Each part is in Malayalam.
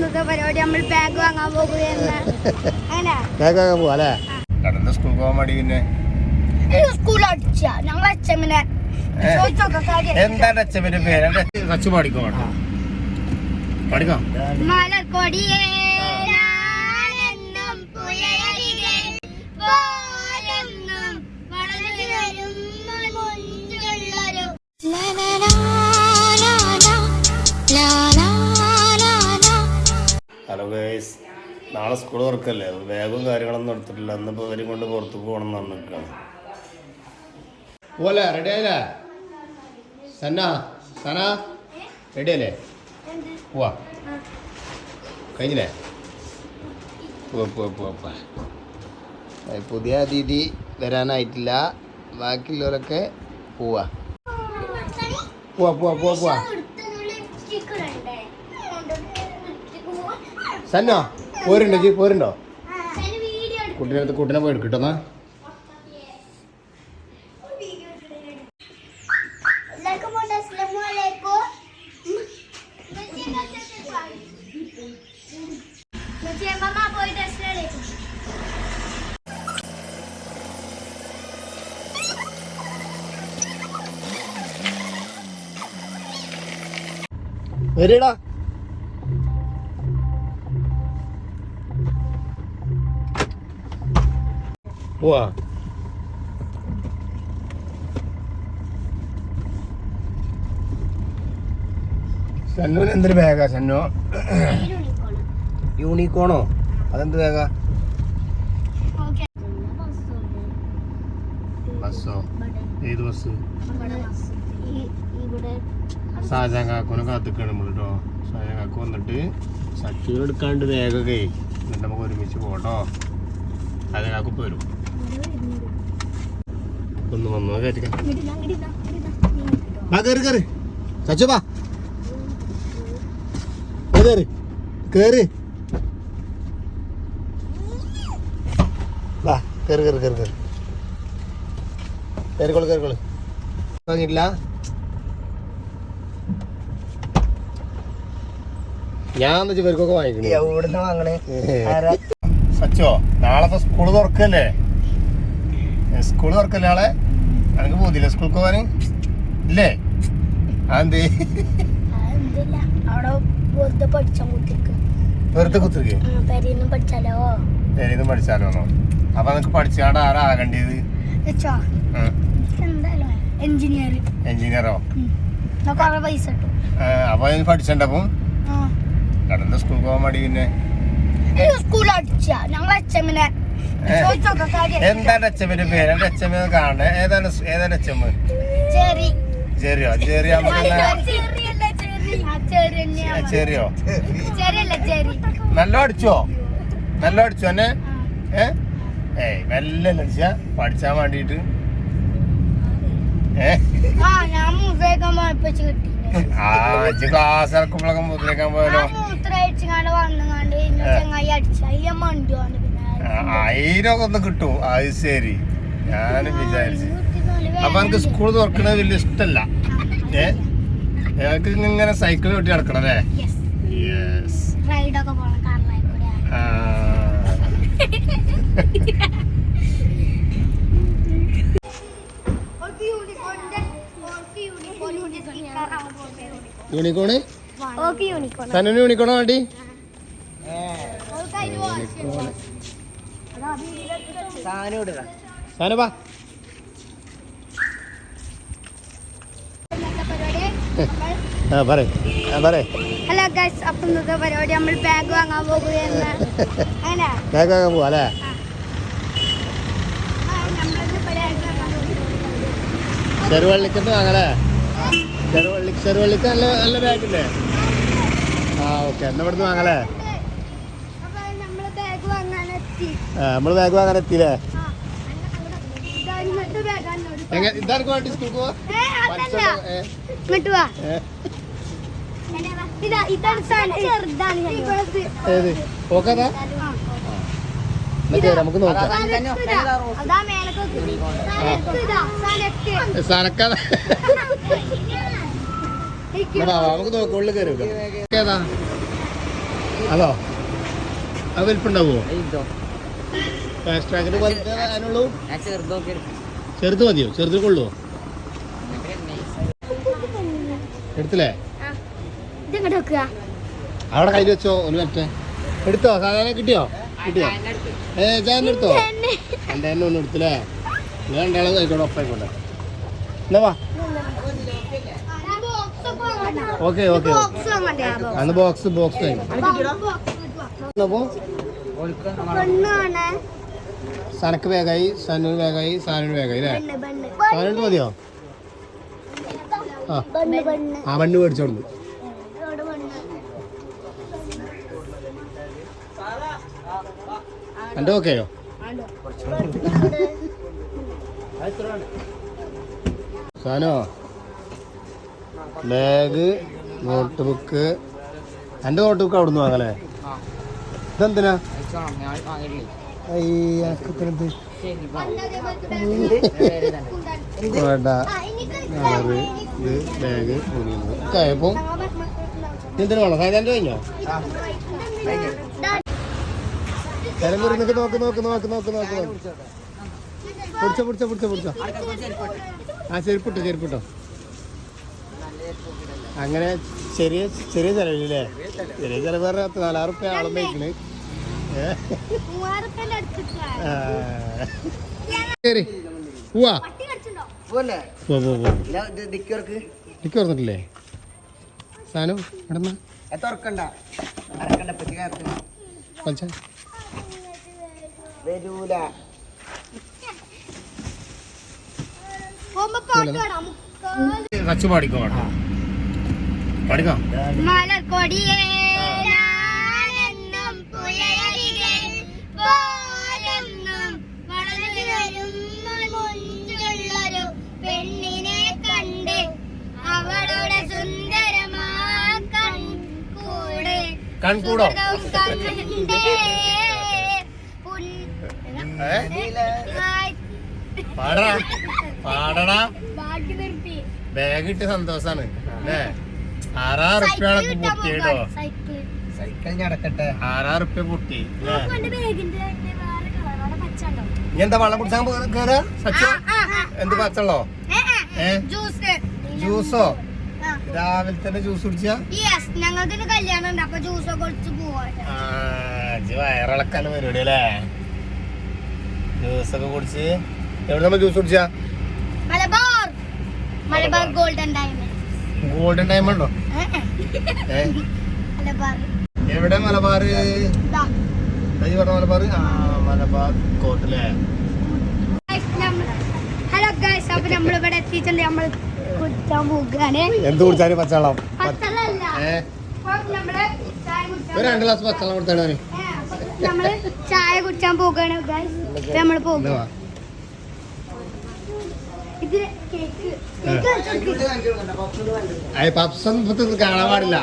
ഇന്നത്തെ പരിപാടി നമ്മൾ ബാഗ് വാങ്ങാൻ പോകുകയെന്ന് ബാഗ് വാങ്ങാൻ പോവാ അല്ലേ? സ്കൂൾ പോകാൻ മടി പിന്നെ. സ്കൂൾ അടിച്ച? ഞങ്ങൾ അച്ഛമ്മനെ ഏ. ചോദിച്ചോക്കെ കാര്യം. എന്താണ് പേര്? പാടിക്കോ പാട്ടോ പാടിക്കോ മലർക്കൊടിയേ നാളെ സ്കൂൾ തുറക്കല്ലേ? ബാഗും കാര്യങ്ങളൊന്നും എടുത്തിട്ടില്ല. അന്നിപ്പോൾ ഇവരും കൊണ്ട് പുറത്തു പോകണം എന്ന് നിൽക്കുകയാണ് പോലെ റെഡി ആയില്ലേ? സന്ന സന റെഡി അല്ലേ? പോവാ. കഴിഞ്ഞില്ലേ? പുതിയ അതിഥി വരാനായിട്ടില്ല. ബാക്കിയുള്ളവരൊക്കെ പോവാ. പോവാ പോവാ പോവാ പോവാ. സന്നോ. പോരുണ്ടോ ജി പോരുണ്ടോ? കുട്ടീനെ അടുത്ത് കുട്ടീനെ പോയി എടുക്കട്ടോ എന്നാ. പോയി ടെസ്റ്റ് വരടാ. പോവാ സന്നൂന് എന്തൊരു ബാഗാ സന്നോ? യൂണിക്കോണോ അതെന്ത് ബാഗാ ബസ്സോ? ഏത് ബസ്? ഷാജാൻ കാക്കോനെ കാത്തിക്കണം നമ്മൾ കേട്ടോ ഷാജാൻ കാക്കു വന്നിട്ട് സച്ചൂർ എടുക്കാണ്ട് വേഗമൊക്കെ എന്നിട്ട് നമുക്ക് ഒരുമിച്ച് പോട്ടോ ഷാജാൻ കാക്കു വരും ഒന്ന് വന്നോ കയറ്റിക്കാം ആ കയറി കയറി സച്ചു വാ വാ, കയറി കയറി വാ കയറി കയറി കയറി കയറി കയറിക്കോളൂ കയറിക്കോളൂ വാങ്ങിയിട്ടില്ല? ഞാൻ എന്ന് ഇവർക്കൊക്കെ വാങ്ങിക്കണേ. സച്ചോ നാളെ സ്കൂൾ തുറക്കല്ലേ? സ്കൂൾ തുറക്കല്ലേ ആളെ? എനിക്ക് പോതില്ല സ്കൂൾക്ക് പോവാന് ഇല്ലേ? അതെന്തേ? വെറുതെ കുത്തിരിക്കേ. പെരീന്നും പഠിച്ചാലോന്നോ അപ്പൊ നിനക്ക് പഠിച്ചാണ്ട് ആരാ ആകേണ്ടത്? എഞ്ചിനീയറോ? അപ്പൊ പഠിച്ചണ്ടപ്പം കടന്റെ സ്കൂൾ പോകാൻ മടി പിന്നെ? സ്കൂൾ അടിച്ച. ഞങ്ങൾ അച്ഛമ്മനെ എന്താണ് അച്ഛമ്മന്റെ പേര്? എന്റെ അച്ഛമ്മ കാണണേ. ഏതാണ് ഏതാണ് അച്ഛമ്മ ചെറിയോ? ചെറിയ ചെറിയോ? നല്ല അടിച്ചോ? നല്ല അടിച്ചോ എന്നെ? ഏയ് മെല്ലെ അടിച്ച? പഠിച്ചാൻ വേണ്ടിട്ട്. ആ ക്ലാസ് ഇറക്കുമ്പോഴൊക്കെ മുദ്രക്കാൻ പോയാലോ വന്നുകാണ്ട്. ചങ്ങായി അടിച്ച അയ്യ അതിനൊക്കെ ഒന്ന് കിട്ടും. അത് ശരി. ഞാനും വിചാരിച്ചു. അപ്പൊ എനിക്ക് സ്കൂൾ തുറക്കണത് വലിയ ഇഷ്ടല്ല. ഏ? ഞങ്ങൾക്ക് ഇങ്ങനെ സൈക്കിൾ വെട്ടി നടക്കണം അല്ലേ? യെസ് യൂണിക്കോണ് സനു യൂണിക്കോണോ വേണ്ടി സാധനം ഇടുക സനു വാ. ആ പറ ആ പറ ഹലോ ഗൈസ് അപ്പം ഇന്നത്തെ പരിപാടി നമ്മൾ ബാഗ് വാങ്ങാൻ പോവാ അല്ലേ? ചെറുവള്ളിക്കത്ത് വാങ്ങലേ ചെറുവള്ളി ചെറുവള്ളിക്ക് നല്ല നല്ല ബാഗില്ലേ ആ ഓക്കെ. എന്നാ ഇവിടുന്ന് വാങ്ങലേ അപ്പൊ നമ്മൾ ബാഗ് വാങ്ങാൻ നമ്മൾ ബാഗ് വാങ്ങാൻ എത്തിയില്ലേ? ഇതാർക്ക് വേണ്ടി സ്കൂൾക്ക് പോവാ? ഓക്കതാ നമുക്ക് നോക്കാം. സനക്കഥ. നമുക്ക് നോക്കാം. ഉള്ളിൽ കയറി അതോ? അത് വലിപ്പുണ്ടാവുമോ ഇതോ. ഫാസ്റ്റ് ചെറുത് മതിയോ? ചെറുത് കൊള്ളുവോ? എടുത്തില്ലേ? അവിടെ കയ്യിൽ വെച്ചോ ഒരു മറ്റേ. എടുത്തോ? സാധാരണ കിട്ടിയോ? കിട്ടിയോ? ഏ ചേട്ടൻ എടുത്തോ? തന്നെ. എന്റെ തന്നെ ഒന്നും എടുത്തില്ലേ? ഞാൻ രണ്ടാളും കഴിക്കോട്ടെ ഒപ്പായിക്കോട്ടെ എന്നാ വാ. Okay okay? അന്ന് ബോക്സ് ബോക്സ് കഴിഞ്ഞു അപ്പോൾ പെണ്ണാണ്. സനക്ക് വേഗമായി സനു വേഗമായി സാനു വേഗമായി അല്ലേ? പെണ്ണ് പെണ്ണ് സാനു മതിയോ? ആ. മണ്ണ് മേടിച്ചോണ്ട് എന്റെ ഓക്കെയോ? സാനോ ബാഗ് നോട്ട് ബുക്ക് എന്റെ നോട്ട് ബുക്ക് അവിടുന്ന് വാങ്ങലേ ഇതെന്തിനാ വേണ്ട. കളറ് ഇത് ബാഗ് തുണിയുന്നത് ഒക്കെ ആയപ്പോൾ എന്തിനു വേണം സാധാരണ കഴിഞ്ഞോ? തരം വരുന്നൊക്കെ നോക്ക് നോക്ക് നോക്ക് നോക്ക് നോക്ക് നോക്ക്. പൊടിച്ച പൊടിച്ച പൊടിച്ച പൊടിച്ച. ആ ചെരുപ്പിട്ടോ ചെരുപ്പിട്ടോ. അങ്ങനെ ചെറിയ ചെറിയ ചെലവില്ലേ ചെറിയ ചെലവ് പറഞ്ഞാൽ പത്ത് നാലായിരം റുപ്യ ആളും അടുത്തിട്ടാ ശരി പോവാ. പട്ടി കടിച്ചിട്ടുണ്ടോ? പോലെ പോ പോ പോ. ഡിക്കർക്ക് കൺകൂട്? പാടണ പാടണ പാടടാ. പാടടാ നിർത്തി. ബാഗ് ഇട്ട് സന്തോഷാണ് അല്ലേ? ആറാറ് റുപ്യാണ് സൈക്കിൾ കിട്ടാൻ സൈക്കിൾ സൈക്കിൾ നടക്കട്ടെ ആറാറ് റുപ്യ പൊട്ടി എന്താ വെള്ളം കുടിച്ചാൽ കേറാ സച്ചോ? എന്ത് പച്ചള്ളോ ജ്യൂസ്. രാവിലെ തന്നെ ജ്യൂസ് കുടിച്ചാ? ഞങ്ങൾക്ക് കല്യാണം ഉണ്ട് അപ്പൊ ജ്യൂസ് കുടിച്ച് പോവാ വയറിളക്കാൻ പരിപാടി അല്ലേ? ജ്യൂസ് ഒക്കെ കുടിച്ച്. എവിടെ നമ്മൾ ജ്യൂസ് കുടിച്ചാ? Malabar. Malabar golden diamond golden ഡയമണ്ടോ Malabar. എവിടെ മലബാർ? മലബാർ. ആ മലബാർ കോട്ടല്ലേ ഹലോ ഗൈസ് അപ്പൊ നമ്മളിവിടെ എത്തിയിട്ടുണ്ട്. നമ്മൾ എന്ത് കുടിച്ചാലും പച്ചവെള്ളം. ഒരു രണ്ട് ഗ്ലാസ് പച്ചവെള്ളം കൊടുത്താണ് നമ്മൾ ചായ കുടിച്ചാൻ പോകാണ് ഗൈസ് നമ്മൾ പോകും. പപ്സ് ഒന്നും കാണാൻ പാടില്ല.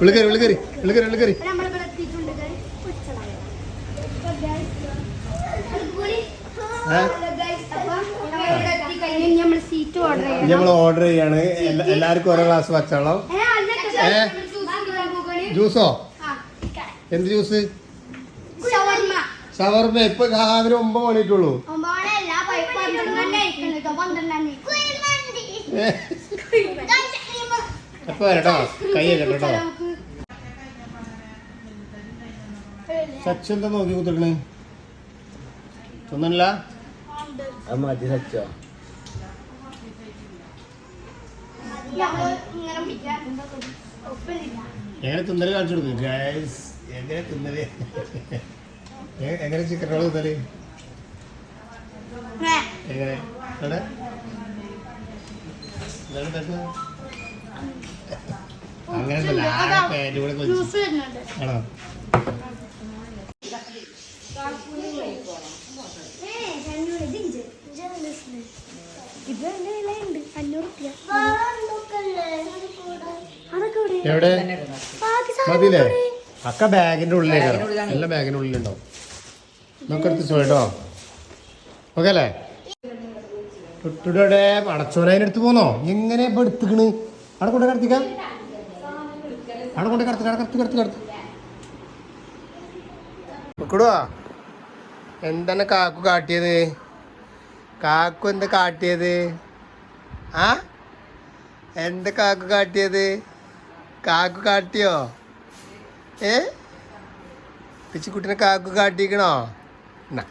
ഉള്ളിക്കറി ഉള്ളിക്കറി ഉള്ളിക്കറി ഉള്ളിക്കറി അപ്പൊ നമ്മൾ ഓർഡർ ചെയ്യാണ്. എല്ലാവർക്കും ഓരോ ഗ്ലാസ് പച്ചവെള്ളം ഏ? ജ്യൂസോ എന്ത് ജ്യൂസ് ഷവർമ്മ. ഷവർമ്മ. ഇപ്പൊ രാവിലെ ഒമ്പത് മണിട്ടുള്ളൂ അപ്പൊ വരട്ടോ. കൈ കേട്ടോ. സച്ച എന്താ നോക്കി കുത്തിക്കണേ അമ്മ മതി സച്ചോ ഇങ്ങനെ പിടിക്കാം ഒപ്പമില്ല എങ്ങനെ തിന്നൽ കാണിച്ചു കൊടുക്കും? ഗൈസ് എങ്ങനെ തിന്നൽ? എങ്ങനെ ചിക്കൻ റോൾ തിന്നൽ? എങ്ങനെ? എവിടെ? അങ്ങനെ പാന്റ് കൂടെ ആണോ? ഇത് എവിടെ? മതിയില്ലേ? അക്ക ബാഗിന്റെ ഉള്ളിലേക്കാണ് എല്ലാം ബാഗിന്റെ ഉള്ളിലുണ്ടാവും. നമുക്കെടുത്ത് ചോട്ടോ ഓക്കെ അല്ലേ? ടുട്ടുടെ പടച്ചോനെ പോന്നോ? എങ്ങനെ ഇപ്പൊ എടുത്തുക്കണ്? അവിടെ കൊണ്ട് കടത്തിക്കാം. അവിടെ കൊണ്ട് കിടത്തി കടത്തി കടത്തി കടത്തി കൊടുവാ എന്താണ് കാക്കു കാട്ടിയത്? കാക്കു എന്താ കാട്ടിയത്? ആ? എന്താ കാക്കു കാട്ടിയത്? കാക്കു കാട്ടിയോ? ഏ? പിച്ചിക്കുട്ടിനെ കാക്കു കാട്ടിക്കണോ? എന്നാ